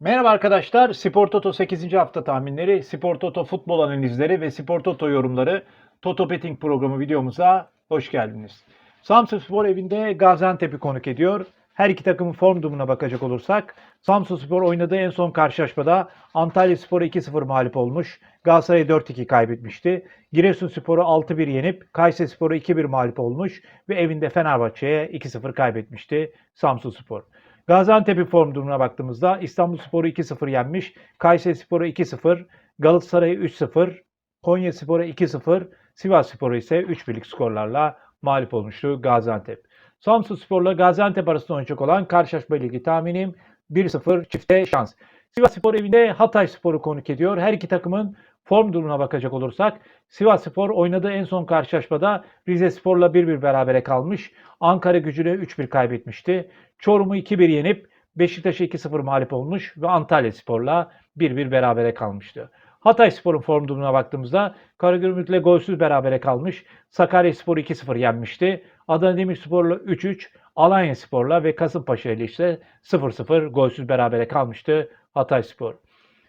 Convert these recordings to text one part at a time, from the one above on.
Merhaba arkadaşlar. Spor Toto 8. hafta tahminleri, Spor Toto futbol analizleri ve Spor Toto yorumları Toto Betting programı videomuza hoş geldiniz. Samsun Spor evinde Gaziantep'i konuk ediyor. Her iki takımın form durumuna bakacak olursak Samsun Spor oynadığı en son karşılaşmada Antalya Spor'a 2-0 mağlup olmuş. Galatasaray'a 4-2 kaybetmişti. Giresun Spor'u 6-1 yenip Kayseri Spor'a 2-1 mağlup olmuş ve evinde Fenerbahçe'ye 2-0 kaybetmişti Samsun Spor. Gaziantep'in form durumuna baktığımızda İstanbul Spor'u 2-0 yenmiş. Kayseri Spor'u 2-0, Galatasaray'ı 3-0, Konya Spor'u 2-0, Sivas Spor'u ise 3-1'lik skorlarla mağlup olmuştu Gaziantep. Samsun Spor'la Gaziantep arasında oynayacak olan karşılaşma ligi tahminim 1-0 çifte şans. Sivas Spor evinde Hatay Spor'u konuk ediyor. Her iki takımın form durumuna bakacak olursak Sivas Spor oynadığı en son karşılaşmada Rize Spor'la 1-1 berabere kalmış. Ankara gücüne 3-1 kaybetmişti. Çorum'u 2-1 yenip Beşiktaş'a 2-0 mağlup olmuş ve Antalya Spor'la 1-1 berabere kalmıştı. Hatay Spor'un form durumuna baktığımızda Karagümrük'le golsüz berabere kalmış. Sakarya Spor 2-0 yenmişti. Adana Demirspor'la 3-3, Alanya Spor'la ve Kasımpaşa ile ise 0-0 golsüz berabere kalmıştı Hatay Spor.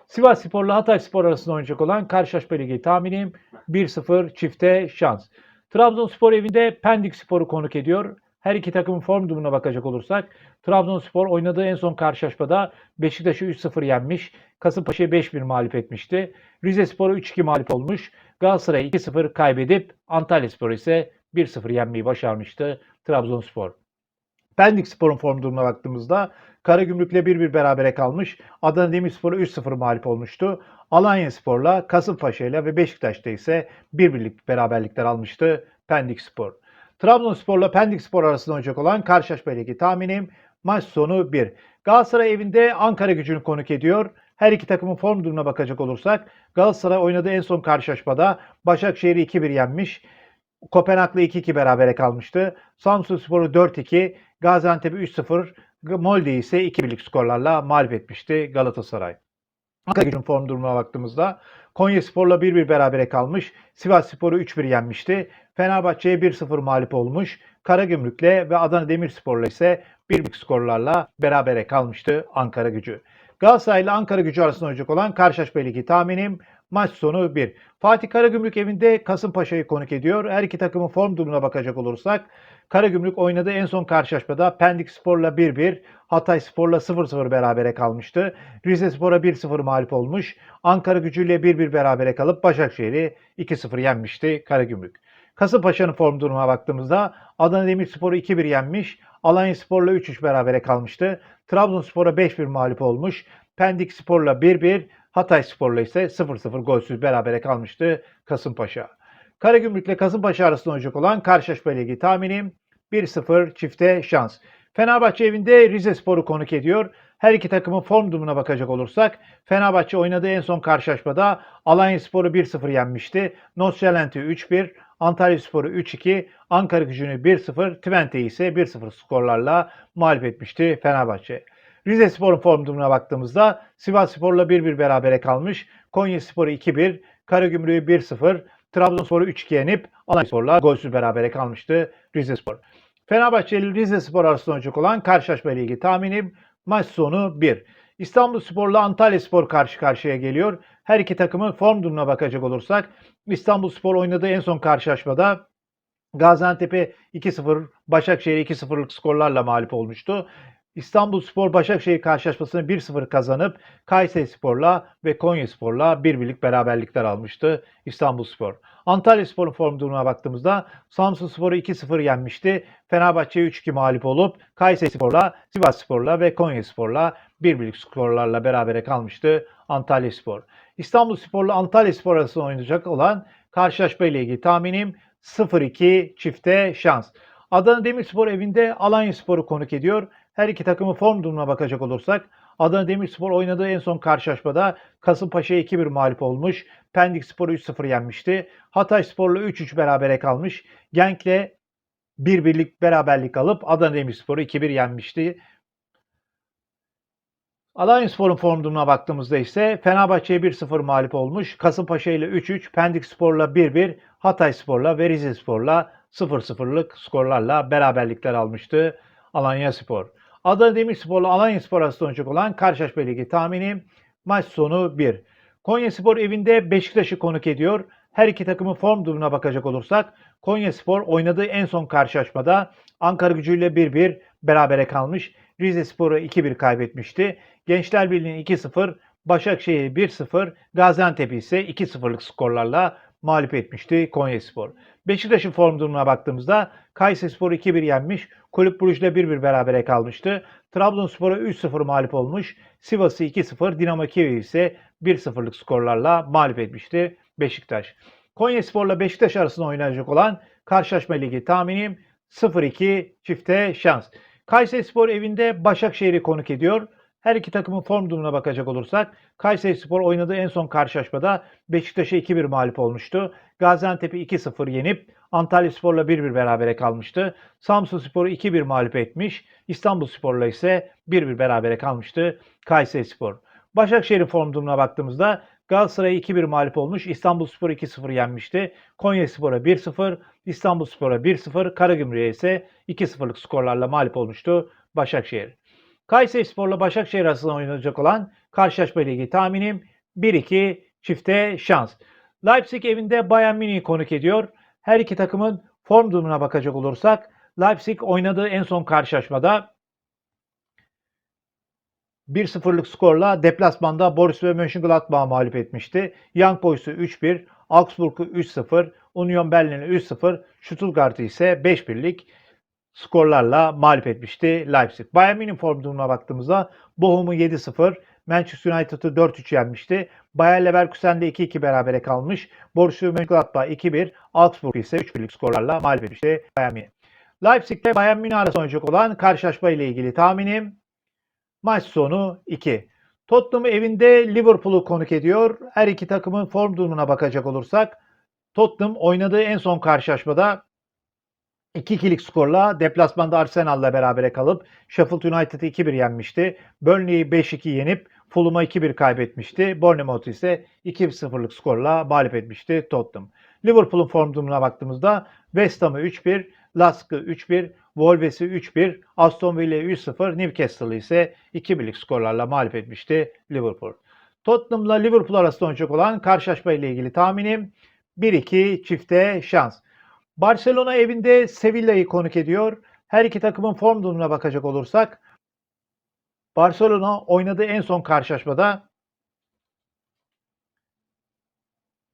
Sivas Spor'la Hatay Spor arasında oynayacak olan karşılaşma ligi tahminim 1-0 çifte şans. Trabzonspor evinde Pendik Spor'u konuk ediyor. Her iki takımın form durumuna bakacak olursak Trabzonspor oynadığı en son karşılaşmada Beşiktaş'ı 3-0 yenmiş. Kasımpaşa'yı 5-1 mağlup etmişti. Rize Spor'u 3-2 mağlup olmuş. Galatasaray'ı 2-0 kaybedip Antalya Spor'u ise 1-0 yenmeyi başarmıştı Trabzonspor. Pendik Spor'un form durumuna baktığımızda Karagümrük'le 1-1 berabere kalmış. Adana Demirspor'u 3-0 mağlup olmuştu. Alanya Spor'la Kasımpaşa'yla ve Beşiktaş'ta ise 1-1'lik beraberlikler almıştı Pendik Spor. Trabzonspor'la Pendik Spor arasında oynayacak olan karşılaşma ligi tahminim maç sonu 1. Galatasaray evinde Ankara gücünü konuk ediyor. Her iki takımın form durumuna bakacak olursak Galatasaray oynadığı en son karşılaşmada Başakşehir'i 2-1 yenmiş. Kopenhag'la 2-2 berabere kalmıştı. Samsun Spor'u 4-2, Gaziantep'i 3-0, Molde'yi ise 2-1'lik skorlarla mağlup etmişti Galatasaray. Ankara gücünün form durumuna baktığımızda Konya Spor'la 1-1 berabere kalmış. Sivas Spor'u 3-1 yenmişti. Fenerbahçe'ye 1-0 mağlup olmuş. Karagümrük'le ve Adana Demirspor'la ise 1-1 skorlarla berabere kalmıştı Ankara gücü. Galatasaray ile Ankara gücü arasında oynayacak olan karşılaşma ligi tahminim maç sonu 1. Fatih Karagümrük evinde Kasımpaşa'yı konuk ediyor. Her iki takımın form durumuna bakacak olursak Karagümrük oynadığı en son karşılaşmada Pendik Spor'la 1-1, Hatay Spor'la 0-0 berabere kalmıştı. Rize Spor'a 1-0 mağlup olmuş. Ankara gücüyle 1-1 berabere kalıp Başakşehir'i 2-0 yenmişti Karagümrük. Kasımpaşa'nın form durumuna baktığımızda Adana Demirspor'u 2-1 yenmiş. Alanya Spor'la 3-3 berabere kalmıştı. Trabzonspor'a 5-1 mağlup olmuş. Pendik Spor'la 1-1, Hatay Spor'la ise 0-0 golsüz berabere kalmıştı Kasımpaşa. Karagümrük ile Kasımpaşa arasında oynayacak olan karşılaşma ligi tahminim 1-0 çifte şans. Fenerbahçe evinde Rize Spor'u konuk ediyor. Her iki takımın form durumuna bakacak olursak Fenerbahçe oynadığı en son karşılaşmada Alanya Spor'u 1-0 yenmişti. Nordsjælland'i 3-1, Antalya Spor'u 3-2, Ankara gücünü 1-0, Twente'yi ise 1-0 skorlarla mağlup etmişti Fenerbahçe. Rize Spor'un form durumuna baktığımızda Sivas Spor'la 1-1 berabere kalmış. Konya Spor'u 2-1, Karagümrük'ü 1-0, Trabzonspor'u 3-2 yenip Alanya Spor'la golsüz berabere kalmıştı Rize Spor. Fenerbahçe ile Rize Spor arasında oynayacak olan karşılaşma ligi tahminim maç sonu 1. İstanbul Spor'la Antalya Spor karşı karşıya geliyor. Her iki takımın form durumuna bakacak olursak İstanbul Spor oynadığı en son karşılaşmada Gaziantep'e 2-0, Başakşehir'e 2-0'lık skorlarla mağlup olmuştu. İstanbul Spor Başakşehir karşılaşmasını 1-0 kazanıp Kayseri Spor'la ve Konya Spor'la 1-1'lik beraberlikler almıştı İstanbul Spor. Antalya Spor'un form durumuna baktığımızda Samsun Spor'u 2-0 yenmişti. Fenerbahçe'ye 3-2 mağlup olup Kayseri Spor'la, Sivas Spor'la ve Konya Spor'la 1-1'lik skorlarla berabere kalmıştı Antalya Spor. İstanbul Spor'la Antalya Spor arasında oynayacak olan karşılaşma ile ilgili tahminim 0-2 çifte şans. Adana Demirspor evinde Alanya Spor'u konuk ediyor. Her iki takımın form durumuna bakacak olursak Adana Demirspor oynadığı en son karşılaşmada Kasımpaşa'ya 2-1 mağlup olmuş. Pendik Spor'u 3-0 yenmişti. Hatay Spor'la 3-3 berabere kalmış. Genk'le 1-1'lik beraberlik alıp Adana Demirspor'u 2-1 yenmişti. Alanya Spor'un form durumuna baktığımızda ise Fenerbahçe'ye 1-0 mağlup olmuş. Kasımpaşa ile 3-3, Pendik Spor'la 1-1, Hatay Spor'la ve Rize Spor'la 0-0'lık skorlarla beraberlikler almıştı Alanya Spor. Adana Demirspor'la arasında oynayacak olan karşılaşma ligi tahminim maç sonu 1. Konyaspor evinde Beşiktaş'ı konuk ediyor. Her iki takımın form durumuna bakacak olursak Konyaspor oynadığı en son karşılaşmada Ankara gücüyle 1-1 berabere kalmış. Rize Spor'u 2-1 kaybetmişti. Gençler Birliği'nin 2-0, Başakşehir 1-0, Gaziantep ise 2-0'lık skorlarla mağlup etmişti Konyaspor. Beşiktaş'ın form durumuna baktığımızda Kayserispor 2-1 yenmiş, Kulüp Brugge'le 1-1 berabere kalmıştı. Trabzonspor'a 3-0 mağlup olmuş, Sivas'ı 2-0, Dinamo Kiev ise 1-0'lık skorlarla mağlup etmişti Beşiktaş. Konyaspor'la Beşiktaş arasında oynanacak olan karşılaşma ligi tahminim 0-2 çifte şans. Kayserispor evinde Başakşehir'i konuk ediyor. Her iki takımın form durumuna bakacak olursak Kayserispor oynadığı en son karşılaşmada Beşiktaş'a 2-1 mağlup olmuştu. Gaziantep'i 2-0 yenip Antalyaspor'la 1-1 berabere kalmıştı. Samsunspor'u 2-1 mağlup etmiş. İstanbulspor'la ise 1-1 berabere kalmıştı Kayserispor. Başakşehir'in form durumuna baktığımızda Galatasaray'a 2-1 mağlup olmuş. İstanbulspor 2-0 yenmişti. Konyaspor'a 1-0, İstanbulspor'a 1-0, Karagümrük'e ise 2-0'lık skorlarla mağlup olmuştu Başakşehir. Kayserispor'la Başakşehir arasında oynanacak olan karşılaşma ligi tahminim 1-2 çifte şans. Leipzig evinde Bayern Münih'i konuk ediyor. Her iki takımın form durumuna bakacak olursak Leipzig oynadığı en son karşılaşmada 1-0'lık skorla deplasmanda Borussia Mönchengladbach'ı mağlup etmişti. Young Boys'u 3-1, Augsburg'u 3-0, Union Berlin'i 3-0, Stuttgart'ı ise 5-1'lik skorlarla mağlup etmişti Leipzig. Bayern Münih form durumuna baktığımızda Bochum'u 7-0, Manchester United'ı 4-3 yenmişti. Bayer Leverkusen'de 2-2 berabere kalmış. Borussia Mönchengladbach 2-1, Augsburg ise 3-1'lik skorlarla mağlup etmişti Bayern Münih. Leipzig ile Bayern Münih arasında oynayacak olan karşılaşma ile ilgili tahminim maç sonu 2. Tottenham evinde Liverpool'u konuk ediyor. Her iki takımın form durumuna bakacak olursak Tottenham oynadığı en son karşılaşmada 2-2'lik skorla deplasmanda Arsenal'la berabere kalıp Sheffield United'ı 2-1 yenmişti. Burnley'i 5-2 yenip Fulham'a 2-1 kaybetmişti. Bournemouth ise 2-0'lık skorla mağlup etmişti Tottenham. Liverpool'un form durumuna baktığımızda West Ham'ı 3-1, Lask'ı 3-1, Wolves'i 3-1, Aston Villa'yı 3-0, Newcastle'ı ise 2-1'lik skorlarla mağlup etmişti Liverpool. Tottenham'la Liverpool arasında oynayacak olan karşılaşma ile ilgili tahminim 1-2 çifte şans. Barcelona evinde Sevilla'yı konuk ediyor. Her iki takımın form durumuna bakacak olursak Barcelona oynadığı en son karşılaşmada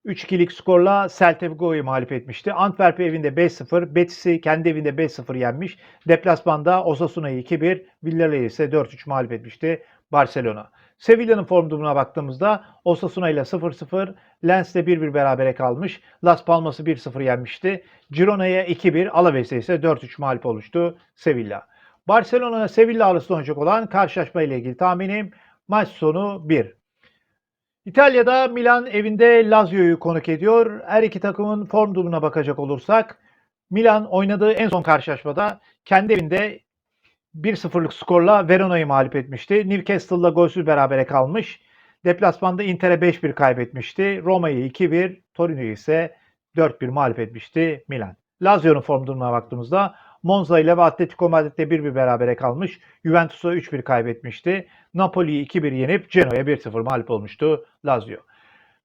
3-2'lik skorla Celta Vigo'yu mağlup etmişti. Antwerp evinde 5-0, Betis'i kendi evinde 5-0 yenmiş. Deplasmanda Osasuna'yı 2-1, Villarreal'i ise 4-3 mağlup etmişti Barcelona. Sevilla'nın form durumuna baktığımızda Osasuna ile 0-0, Lens'le 1-1 berabere kalmış. Las Palmas'ı 1-0 yenmişti. Girona'ya 2-1, Alaves'e ise 4-3 mağlup olmuştu Sevilla. Barcelona Sevilla arasında oynayacak olan karşılaşma ile ilgili tahminim maç sonu 1. İtalya'da Milan evinde Lazio'yu konuk ediyor. Her iki takımın form durumuna bakacak olursak Milan oynadığı en son karşılaşmada kendi evinde 1-0'lık skorla Verona'yı mağlup etmişti. Newcastle'la golsüz berabere kalmış. Deplasmanda Inter'e 5-1 kaybetmişti. Roma'yı 2-1, Torino'yu ise 4-1 mağlup etmişti Milan. Lazio'nun form durumuna baktığımızda Monza ile ve Atletico Madrid'le 1-1 berabere kalmış. Juventus'a 3-1 kaybetmişti. Napoli'yi 2-1 yenip Genoa'ya 1-0 mağlup olmuştu Lazio.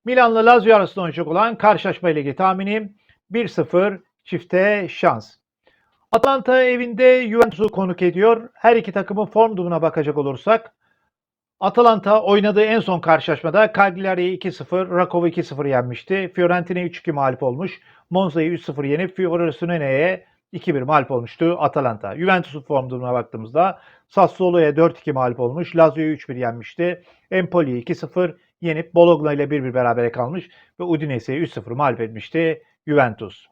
Milan'la Lazio arasında oynayacak olan karşılaşma ile ilgili tahminim 1-0 çifte şans. Atlanta evinde Juventus'u konuk ediyor. Her iki takımın form durumuna bakacak olursak Atalanta oynadığı en son karşılaşmada Cagliari'yi 2-0, Rakov'u 2-0 yenmişti. Fiorentina'yı 3-2 mağlup olmuş. Monza'yı 3-0 yenip Fiorentino'ya 2-1 mağlup olmuştu Atalanta. Juventus'un form durumuna baktığımızda Sassuolo'ya 4-2 mağlup olmuş. Lazio'yu 3-1 yenmişti. Empoli'yi 2-0 yenip Bologna ile 1-1 berabere kalmış ve Udinese'yi 3-0 mağlup etmişti Juventus.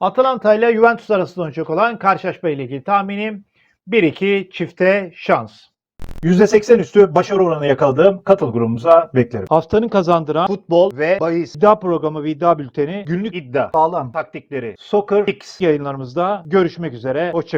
Atalanta ile Juventus arasında oynayacak olan karşılaşma ile ilgili tahminim 1-2 çifte şans. %80 üstü başarı oranı yakaladığım katıl grubumuza beklerim. Haftanın kazandıran Futbol ve bahis iddia programı ve iddia bülteni günlük iddia, sağlam taktikleri, Soccer X yayınlarımızda görüşmek üzere. Hoşçakalın.